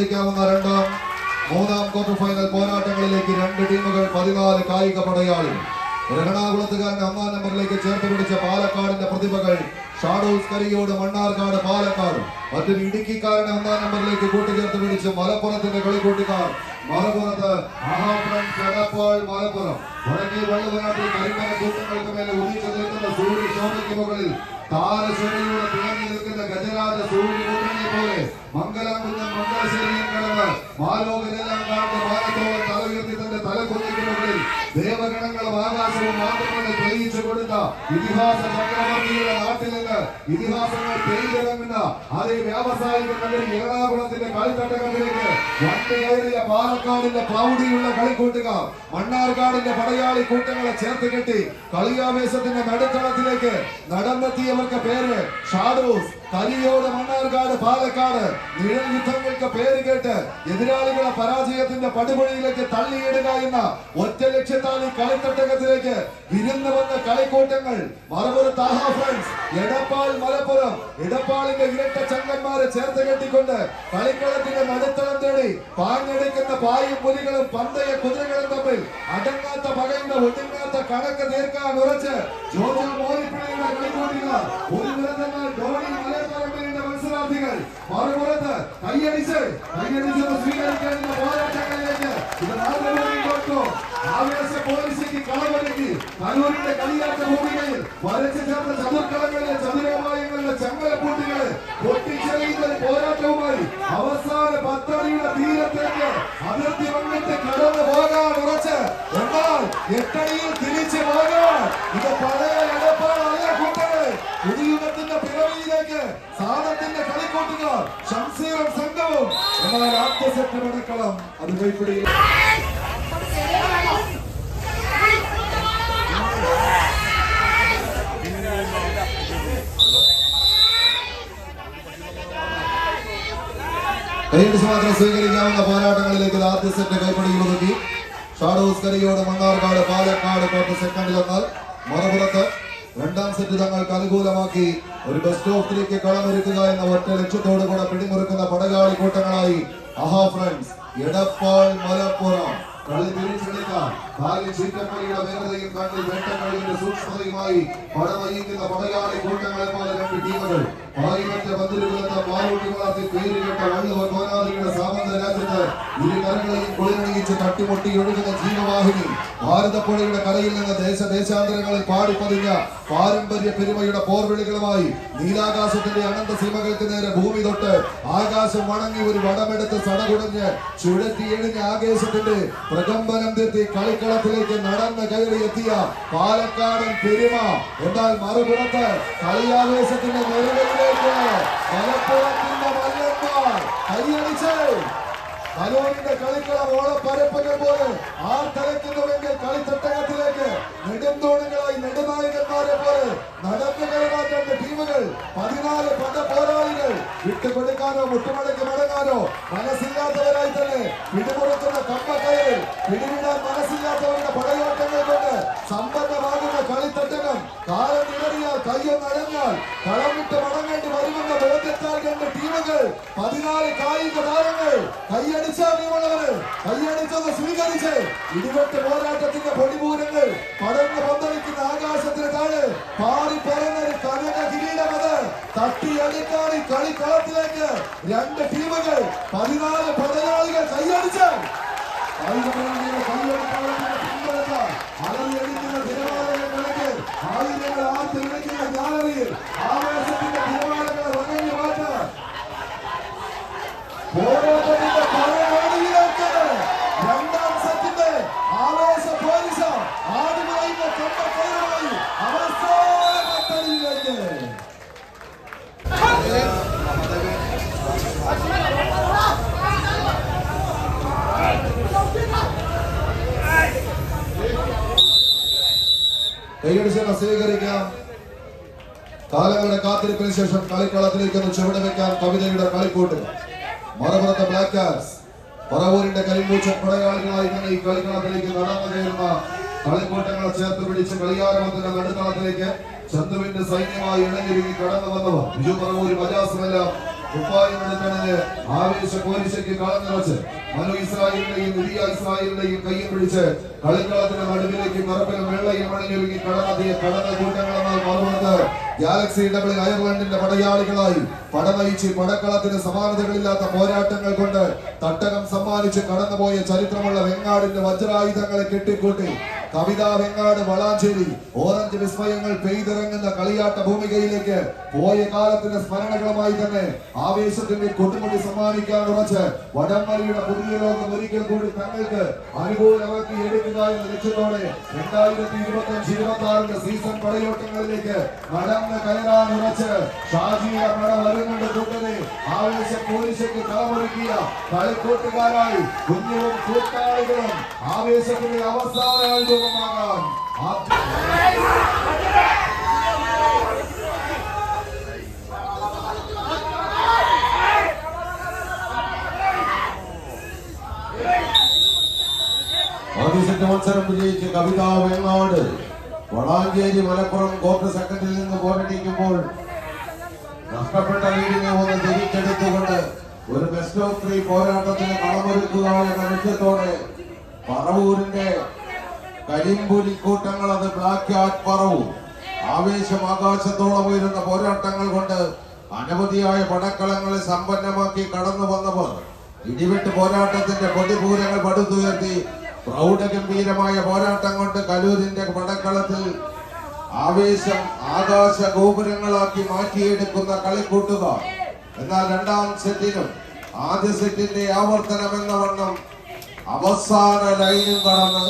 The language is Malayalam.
സ്വീകരിക്കാവുന്ന രണ്ടാം മൂന്നാം ക്വാർട്ടർ ഫൈനൽ പോരാട്ടങ്ങളിലേക്ക് രണ്ട് ടീമുകൾ പതിനാല് കായിക പടയാളികൾ എറണാകുളത്തുകാരൻ അമ്മാ നമ്പറിലേക്ക് ചേർത്ത് പിടിച്ച പാലക്കാടിന്റെ പ്രതിഭകൾ ഷാഡോസ് കരിയോട് മണ്ണാർക്കാട് പാലക്കാട്. മറ്റൊരു ഇടുക്കിക്കാരനെ അമ്മാ നമ്പറിലേക്ക് കൂട്ടിച്ചേർത്ത് പിടിച്ച് മലപ്പുറത്തിന്റെ കളിക്കൂട്ടുകാർ മലപ്പുറത്ത് മലപ്പുറം. വള്ളുവനാട്ടിൽ മുകളിൽ താരശ്വരയുടെ തിളങ്ങി നിൽക്കുന്ന ഗജരാജ സൂര്യപുത്രനെ പോലെ മംഗലാകുന്നം മംഗലശ്ശേരിയും മാനത്തോളം തല ഉയർത്തി തന്റെ തല കുന്നിക്ക് മുകളിൽ ദേവഗണങ്ങളും ആകാശവും മാത്രമല്ല തെളിയിച്ചു കൊടുത്ത ഇതിഹാസ ചക്രവർത്തിയുടെ നാട്ടിൽ നിന്ന് ഇതിഹാസങ്ങൾ പെയ്തിറങ്ങുന്ന അതേ വ്യാവസായിക നഗരി എറണാകുളത്തിന്റെ കളിത്തട്ടകത്തിലേക്ക് വണ്ടിയേറിയ പാലക്കാടിന്റെ പ്രൗഢിയുള്ള കളിക്കൂട്ടുകാർ മണ്ണാർക്കാടിന്റെ പടയാളി കൂട്ടങ്ങളെ ചേർത്ത് കെട്ടി കളിയാവേശത്തിന്റെ നടുത്തളത്തിലേക്ക് നടന്നെത്തിയവർക്ക് പേര് ഷാഡോസ് കലിയോട് മണ്ണാർക്കാട് പാലക്കാട്. നിഴൽ യുദ്ധങ്ങൾക്ക് പേര് കേട്ട് എതിരാളികളെ പരാജയത്തിന്റെ പടുകുഴിയിലേക്ക് തള്ളിയിടുക എന്ന ഒറ്റ ലക്ഷ്യത്താൽ ഈ കളിത്തട്ടകത്തിലേക്ക് വിരുന്ന് വന്ന കളിക്കൂട്ടങ്ങൾ മറുപുറത്ത് ആഹാ ഫ്രണ്ട്സ് എടപ്പാൾ മലപ്പുറം എടപ്പാളിന്റെ ഇരട്ട ചങ്കന്മാരെ ചേർത്ത് കെട്ടിക്കൊണ്ട് കളിക്കളത്തിന്റെ നടുത്തളം തേടി പാഞ്ഞെടുക്കുന്ന പായും പുലികളും പന്തയ കുതിരകളും തമ്മിൽ അടങ്ങാത്ത പകയുടെ ഒടുങ്ങാത്ത കണക്ക് തീർക്കാൻ ഉറച്ച് ജോജോ മോലിപ്പിള്ളിയുടെ കളിക്കൂട്ടുകാർ ഒരു നിരന്തങ്ങൾ ധോണി മലപ്പുറമ്പിന്റെ മത്സരാർത്ഥികൾ മറുപുറത്ത് കൈയടിച്ച് കൈയടിച്ച് സ്വീകരിക്കേണ്ട പോരാട്ടങ്ങളിലേക്ക് ഇത് നാലുമണി കൊടുത്തു ആവേശ പോലീസിക്ക് കളമൊരുക്കി കലൂരിന്റെ കളിയാട്ട ഭൂമികയിൽ വരച്ചു ചേർന്ന ചതുർക്കളങ്ങളിലെ ചതുരമായങ്ങളുടെ ചങ്ങലപ്പൂട്ടുകൾ പൊട്ടിച്ചെറിയുന്ന പോരാട്ടവുമായി അവസാന പത്തടിയുടെ തീരത്തേക്ക് അതിർത്തി വന്നിട്ട് കടന്നു പോകാൻ ഉറച്ച്. എന്നാൽ എട്ടടിയിൽ തിരിച്ചു പോകാൻ ഇത് പഴയ എടപ്പാടല്ല കൂട്ടങ്ങൾ പുതുയുഗത്തിന്റെ പിറവിയിലേക്ക് സാധത്തിന്റെ കളിക്കൂട്ടുകാർ ഷംസീറും സംഘവും. എന്നാൽ ആദ്യ സെറ്റ് മടക്കളം അത് കൈപ്പിടിയിൽ കൈയടിച്ച് മാത്രം സ്വീകരിക്കാവുന്ന പോരാട്ടങ്ങളിലേക്ക് ആദ്യ സെറ്റ് കൈപ്പിടിയിൽ ഒതുക്കി. ഷാഡോസ് കരിയോട് മണ്ണാർക്കാട് പാലക്കാട് കോട്ട സെക്കൻഡിൽ എന്നാൽ മറുപുറത്ത് രണ്ടാം സെറ്റ് തങ്ങൾക്ക് അനുകൂലമാക്കി ഒരു ബെസ്റ്റ് ഓഫ് ത്രീക്ക് കളമൊരുക്കുക എന്ന ഒറ്റ ലക്ഷ്യത്തോടു കൂടെ പിടിമുറുക്കുന്ന പടകാളി കൂട്ടങ്ങളായി. അഹാ ഫ്രണ്ട്സ് എടപ്പാൾ മലപ്പുറം. കളി തിരിച്ചെടുക്കാൻ കൂട്ടങ്ങളെ തട്ടിമുട്ടി ഒഴുകുന്ന ദേശദേശാന്തരങ്ങളിൽ പാടിപ്പതിഞ്ഞ പാരമ്പര്യ പെരുമയുടെ പോർവിളികളുമായി നീലാകാശത്തിന്റെ അനന്ത സീമകൾക്ക് നേരെ ഭൂമി തൊട്ട് ആകാശം വണങ്ങി ഒരു വടമെടുത്ത് സടകുടഞ്ഞ് ചുഴറ്റി എഴിഞ്ഞ ആകാശത്തിന്റെ പ്രകമ്പനം തീർത്തി കളിക്കളത്തിലേക്ക് നടന്ന് കയറി എത്തിയ പാലക്കാടൻ പെരുമ എന്നാൽ മറുപുറത്ത് കളിയാവേശത്തിന്റെ നിലവിലേക്ക് മലപ്പുറത്തിന്റെ മല്ലന്മാർ കൈയടിച്ച്. കലൂരിന്റെ കളിക്കളം ഓളപ്പരപ്പുകൾ പോലെ ആ തലയ്ക്കുന്നുവെങ്കിൽ കളിത്തട്ടകത്തിലേക്ക് വിട്ടുകൊടുക്കാനോ മുട്ടുമടക്ക് മടങ്ങാനോ മനസ്സില്ലാത്തവരായി തന്നെ പിടിമുറുക്കുന്ന കമ്പക്കയറിൽ പിടിവിടാൻ മനസ്സില്ലാത്തവരുടെ പടയോട്ടങ്ങൾ കൊണ്ട് സമ്പന്നമാകുന്ന കളിത്തട്ടകം കാലം ഇടറിയാൽ കയ്യൊന്നടഞ്ഞാൽ കളം വിട്ട് മടങ്ങേണ്ടി വരുമെന്ന ബോധ്യത്താൽ രണ്ട് ടീമുകൾ പതിനാല് കായിക താരങ്ങൾ. കൈയടിച്ച നിയമങ്ങളവര് കൈയടിച്ചത് സ്വീകരിച്ച് ഇരുപത്തി പോരാട്ടത്തിന്റെ പൊടിപൂരങ്ങൾ പടർന്ന് 희망을 바리나하게 바리나하게 자유하는 자. 아이고 하나님의 자유하는 바람을 풍부하다. 하나님의 കൈയടിച്ചെന്ന് സ്വീകരിക്കാം. കാലങ്ങളുടെ കാത്തിരിപ്പിന് ശേഷം കളിക്കളത്തിലേക്ക് ഒന്ന് ചുവട് വെക്കാൻ കവിതയുടെ കളിക്കൂട്ട്. മറുപുറത്തെ ബ്ലാക്ക് കാറ്റ്സ് പറവൂരിന്റെ കരിമ്പൂച്ച പടയാളികളായി തന്നെ ഈ കളിക്കളത്തിലേക്ക് നടന്നു കയറുന്ന കളിക്കൂട്ടങ്ങളെ ചേർത്ത് പിടിച്ച് കളിയാരവത്തിന്റെ നടുത്തളത്തിലേക്ക് ചന്തുവിന്റെ സൈന്യമായി ഇണഞ്ഞിരുങ്ങി കടന്നു വന്നവർ. ബിജു പറവൂരി മജാസുമെല്ലാം കുപ്പായമെടുക്കണത് ആവേശ പോലീശയ്ക്ക് കളം നിറച്ച് മനു ഇസ്രായേലിന്റെയും ഇസ്രായേലിന്റെയും കയ്യിൽ പിടിച്ച് കളിക്കളത്തിന്റെ നടുവിലേക്ക് നിറപ്പിലും അണിഞ്ഞൊരുങ്ങി കടന്നെത്തിയ കടന്ന കൂട്ടങ്ങളെന്നാൽ മറുപുറത്ത് ഗാലക്സി ഡബിൾ അയർലൻഡിന്റെ പടയാളികളായി പടനയിച്ച് പടക്കളത്തിന് സമാനതകളില്ലാത്ത പോരാട്ടങ്ങൾ കൊണ്ട് തട്ടകം സമ്മാനിച്ച് കടന്നുപോയ ചരിത്രമുള്ള വെങ്ങാടിന്റെ വജ്രായുധങ്ങളെ കെട്ടിക്കൂട്ടി. കവിതാ വെങ്ങാട് വളാഞ്ചേരി ഓറഞ്ച് വിസ്മയങ്ങൾ പെയ്തിറങ്ങുന്ന കളിയാട്ട ഭൂമികയിലേക്ക് പോയ കാലത്തിന്റെ സ്മരണകളുമായി തന്നെ ആവേശത്തിന്റെ കൊട്ടുമുടി സമ്മാനിക്കാൻ ഉറച്ച് വടംവലിയുടെ പുതിയ ലോകം ഒരിക്കൽ കൂടി തങ്ങൾക്ക് അനുകൂലമാക്കി എടുക്കുക എന്ന ലക്ഷ്യത്തോടെ രണ്ടായിരത്തി ഇരുപത്തി അഞ്ച് ഇരുപത്തി ആറിന്റെ സീസൺ പടയോട്ടങ്ങളിലേക്ക് നടന്ന് കയറാൻ ഉറച്ച് ഷാജിയ പട വരുന്നുണ്ട് കൂട്ടരെ ആവേശ പോലീസയ്ക്ക് കളമൊരുക്കിയ കളിക്കൂട്ടുകാരായി കുഞ്ഞുവും കൂട്ടാളികളും ആവേശത്തിന്റെ അവസാന ആ- ആദ്യസെറ്റ് മത്സരം വിജയിച്ച് കവിത വേങ്ങാട് വളാഞ്ചേരി മലപ്പുറം കോർട്ട് സെക്കൻഡിൽ നിന്ന് പോരടിക്കുമ്പോൾ നഷ്ടപ്പെട്ട ലീഡിനെ ഒന്ന് തിരിച്ചെടുത്തുകൊണ്ട് ഒരു ബെസ്റ്റ് ഓഫ് ത്രീ പോരാട്ടത്തിന് കളമൊരുക്കുക എന്ന ലക്ഷ്യത്തോടെ പറവൂരിന്റെ കരിമ്പുലിക്കൂട്ടങ്ങൾ അത് ബ്ലാക്ക് ആറ്റ് പറവും. ആവേശം ആകാശത്തോളം ഉയരുന്ന പോരാട്ടങ്ങൾ കൊണ്ട് അനവധിയായ പടക്കളങ്ങളെ സമ്പന്നമാക്കി കടന്നു വന്നവർ. ഇടിവെട്ട് പോരാട്ടത്തിന്റെ കൊടിപൂരങ്ങൾ പടുത്തുയർത്തി പ്രൗഢഗംഭീരമായ പോരാട്ടം കൊണ്ട് കലൂരിന്റെ പടക്കളത്തിൽ ആവേശം ആകാശ ഗോപുരങ്ങളാക്കി മാറ്റിയെടുക്കുന്ന കളിക്കൂട്ടുകാർ എന്നാൽ രണ്ടാം സെറ്റിനും ആദ്യ സെറ്റിന്റെ ആവർത്തനം എന്ന വണ്ണം അവസാന ലൈനും കടന്ന്